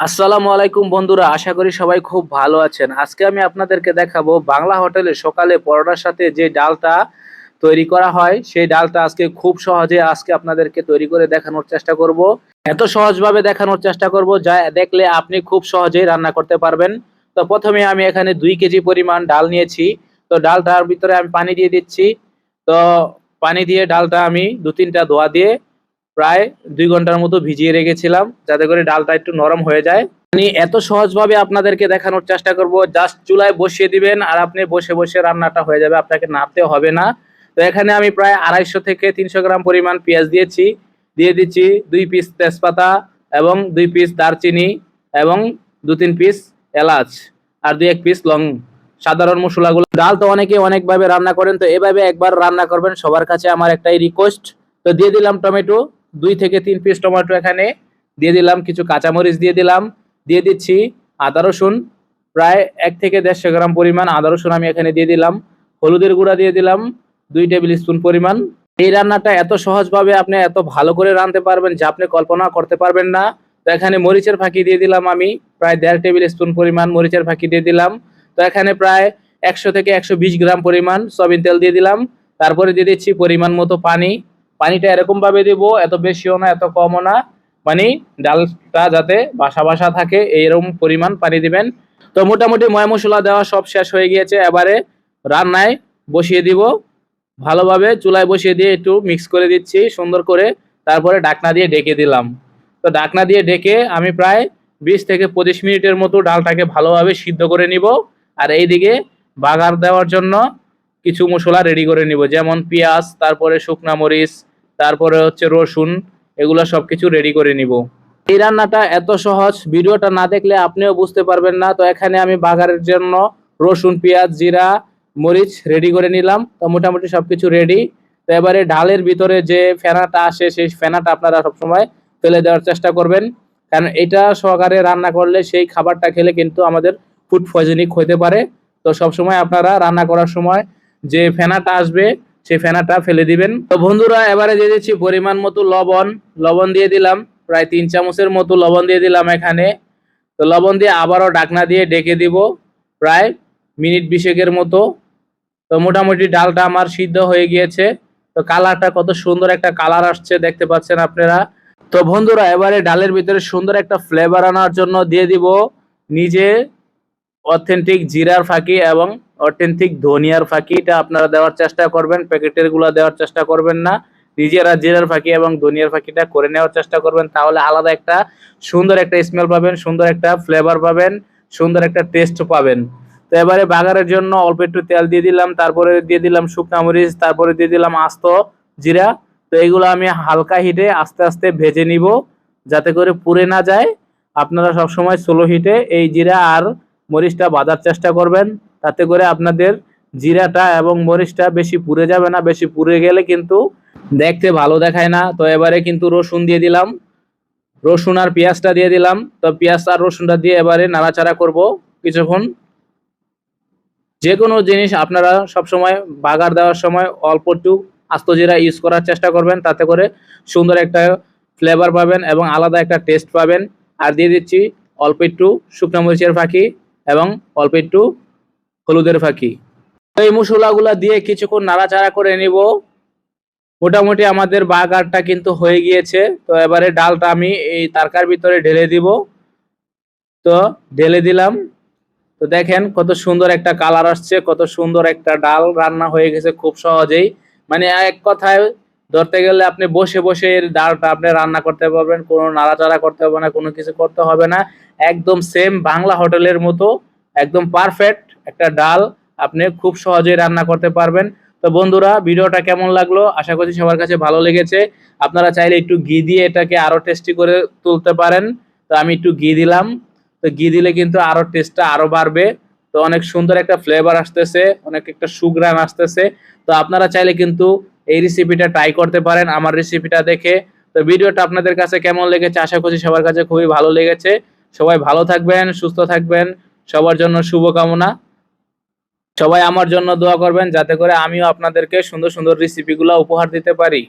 আসসালামু আলাইকুম বন্ধুরা, আশা করি সবাই খুব ভালো আছেন। আজকে আমি আপনাদেরকে দেখাবো বাংলা হোটেলে সকালে পরোটার সাথে যে ডালটা তৈরি করা হয়, সেই ডালটা আজকে খুব সহজে আজকে আপনাদেরকে তৈরি করে দেখানোর চেষ্টা করব। এত সহজভাবে দেখানোর চেষ্টা করব যা দেখলে আপনি খুব সহজেই রান্না করতে পারবেন। তো প্রথমে আমি এখানে দুই কেজি পরিমাণ ডাল নিয়েছি। তো ডালটার ভিতরে আমি পানি দিয়ে দিচ্ছি। তো পানি দিয়ে ডালটা আমি দু তিনটা ধোয়া দিয়ে প্রায় দুই ঘণ্টার মতো ভিজিয়ে রেখেছিলাম, যাতে করে ডালটা একটু নরম হয়ে যায়। আমি এত সহজভাবে আপনাদেরকে দেখানোর চেষ্টা করব, জাস্ট চুলায় বসিয়ে দিবেন আর আপনি বসে বসে রান্নাটা হয়ে যাবে, আপনাকে নাড়তে হবে না। তো এখানে আমি প্রায় আড়াইশো থেকে তিনশো গ্রাম পরিমাণ পেঁয়াজ দিয়েছি, দিয়ে দিচ্ছি দুই পিস তেজপাতা এবং দুই পিস দারচিনি এবং দু তিন পিস এলাচ আর দুই এক পিস লং সাধারণ মশলাগুলো। ডাল তো অনেকে অনেকভাবে রান্না করেন, তো এভাবে একবার রান্না করবেন, সবার কাছে আমার একটাই রিকোয়েস্ট তো দিয়ে দিলাম টমেটো। দুই থেকে তিন পিস টমেটো এখানে দিয়ে দিলাম, কিছু কাঁচামরিচ দিয়ে দিলাম, দিয়ে দিচ্ছি আদা, রসুন, প্রায় এক থেকে দেড়শো গ্রাম পরিমাণ আদা, রসুন আমি এখানে দিয়ে দিলাম, হলুদের গুঁড়া দিয়ে দিলাম, দুই টেবিল স্পুন পরিমাণ। এই রান্নাটা এত সহজভাবে আপনি এত ভালো করে রাঁধতে পারবেন যে আপনি কল্পনা করতে পারবেন না। তো এখানে মরিচের ফাঁকি দিয়ে দিলাম আমি, প্রায় দেড় টেবিল স্পুন পরিমাণ মরিচের ফাঁকি দিয়ে দিলাম। তো এখানে প্রায় একশো থেকে একশো বিশ গ্রাম পরিমাণ সয়াবিন তেল দিয়ে দিলাম, তারপরে দিয়ে দিচ্ছি পরিমাণ মতো পানি। পানিটা এরকম ভাবে দিব, এত বেশিও না, এত কমও না। মানে ডালটা যাতে বাসা বাসা থাকে, এইরকম পরিমাণ পানি দিবেন। তো মোটামুটি ময় মশলা দেওয়া সব শেষ হয়ে গিয়েছে। এবারে রান্নায় বসিয়ে দিব। ভালোভাবে চুলায় বসিয়ে দিয়ে একটু মিক্স করে দিচ্ছি, সুন্দর করে। তারপরে ডাকনা দিয়ে ডেকে দিলাম। তো ডাকনা দিয়ে ডেকে আমি প্রায় বিশ থেকে পঁচিশ মিনিটের মতো ডালটাকে ভালোভাবে সিদ্ধ করে নিব। আর এইদিকে বাগার দেওয়ার জন্য কিছু মশলা রেডি করে নিব। যেমন পেঁয়াজ, তারপরে শুকনা মরিচ তারপরে হচ্ছে রসুন, এগুলো সব কিছু রেডি করে নিব। এই রান্নাটা এত সহজ, ভিডিওটা না দেখলে আপনিও বুঝতে পারবেন না। তো এখানে আমি বাগারের জন্য রসুন, পেঁয়াজ, জিরা, মরিচ রেডি করে নিলাম। তো মোটামুটি সবকিছু রেডি তো এবারে ডালের ভিতরে যে ফেনাটা আসে, সেই ফেনাটা আপনারা সবসময় ফেলে দেওয়ার চেষ্টা করবেন। কারণ এটা সহকারে রান্না করলে সেই খাবারটা খেলে কিন্তু আমাদের ফুড পয়জনিক হতে পারে। তো সবসময় আপনারা রান্না করার সময় যে ফেনাটা আসবে সেই ফেনাটা ফেলে দিবেন। তো বন্ধুরা, এবারে দিয়ে দিচ্ছি পরিমাণ মতো লবণ। লবণ দিয়ে দিলাম, প্রায় তিন চামচের মতো লবণ দিয়ে দিলাম এখানে। তো লবণ দিয়ে আবারও ডাকনা দিয়ে ডেকে দিব, প্রায় মিনিট বিশেকের মতো। তো মোটামুটি ডালটা আমার সিদ্ধ হয়ে গিয়েছে। তো কালারটা কত সুন্দর একটা কালার আসছে, দেখতে পাচ্ছেন আপনারা। তো বন্ধুরা, এবারে ডালের ভিতরে সুন্দর একটা ফ্লেভার আনার জন্য দিয়ে দিব নিজে অথেন্টিক জিরার ফাঁকি এবং অথেন্টিক ধনিয়ার ফাঁকিটা আপনারা দেওয়ার চেষ্টা করবেন প্যাকেটেরগুলা দেওয়ার চেষ্টা করবেন না। নিজেরা জিরার ফাঁকি এবং ধনিয়ার ফাঁকিটা করে নেওয়ার চেষ্টা করবেন। তাহলে আলাদা একটা সুন্দর একটা স্মেল পাবেন, সুন্দর একটা ফ্লেভার পাবেন, সুন্দর একটা টেস্ট পাবেন। তো এবারে বাগারের জন্য অল্প একটু তেল দিয়ে দিলাম, তারপরে দিয়ে দিলাম শুকনা মরিচ, তারপরে দিয়ে দিলাম আস্ত জিরা। তো এগুলো আমি হালকা হিটে আস্তে আস্তে ভেজে নিব, যাতে করে পুড়ে না যায়। আপনারা সবসময় স্লো হিটে এই জিরা আর মরিচটা বাজার চেষ্টা করবেন। তাতে করে আপনাদের জিরাটা এবং মরিচটা বেশি পুড়ে যাবে না, বেশি পুড়ে গেলে কিন্তু দেখতে ভালো দেখায় না। তো এবারে কিন্তু রসুন দিয়ে দিলাম। রসুন আর পেঁয়াজটা দিয়ে দিলাম। তো পেঁয়াজ আর রসুনটা দিয়ে এবারে নাড়াচাড়া করব কিছুক্ষণ। যে কোনো জিনিস আপনারা সবসময় বাগার দেওয়ার সময় অল্প একটু আস্ত জিরা ইউজ করার চেষ্টা করবেন। তাতে করে সুন্দর একটা ফ্লেভার পাবেন এবং আলাদা একটা টেস্ট পাবেন। আর দিয়ে দিচ্ছি অল্প একটু শুকনো মরিচের ফাঁকি এবং অল্প একটু হলুদের ফাঁকি। এই মশলাগুলা দিয়ে কিছুক্ষণ নাড়াচাড়া করে নিব। মোটামুটি আমাদের বাগারটা কিন্তু হয়ে গিয়েছে। তো এবারে ডালটা আমি এই তারকার ভিতরে ঢেলে দিব। তো ঢেলে দিলাম। তো দেখেন কত সুন্দর একটা কালার আসছে, কত সুন্দর একটা ডাল রান্না হয়ে গেছে খুব সহজেই। মানে এক কথায় ধরতে গেলে আপনি বসে বসে এর ডালটা আপনি রান্না করতে পারবেন, কোনো নাড়াচাড়া করতে হবে না, কোনো কিছু করতে হবে না। একদম সেম বাংলা হোটেলের মতো। একদম পারফেক্ট একটা ডাল আপনি খুব সহজেই রান্না করতে পারবেন। তো বন্ধুরা, ভিডিওটা কেমন লাগল? আশা করছি সবার কাছে ভালো লেগেছে। আপনারা চাইলে একটু ঘি দিয়ে এটাকে আরও টেস্টি করে তুলতে পারেন। তো আমি একটু ঘি দিলাম। তো ঘি দিলে কিন্তু আরও টেস্টটা আরও বাড়বে। তো অনেক সুন্দর একটা ফ্লেভার আসতেছে, অনেক একটা সুগ্রান আসতেছে। তো আপনারা চাইলে কিন্তু এই রেসিপিটা ট্রাই করতে পারেন আমার রেসিপিটা দেখে। তো ভিডিওটা আপনাদের কাছে কেমন লেগেছে? আশা করছি সবার কাছে খুবই ভালো লেগেছে। সবাই ভালো থাকবেন, সুস্থ থাকবেন। সবার জন্য শুভকামনা। সবাই আমার জন্য দোয়া করবেন যাতে করে আমিও আপনাদেরকে সুন্দর সুন্দর রেসিপিগুলো উপহার দিতে পারি।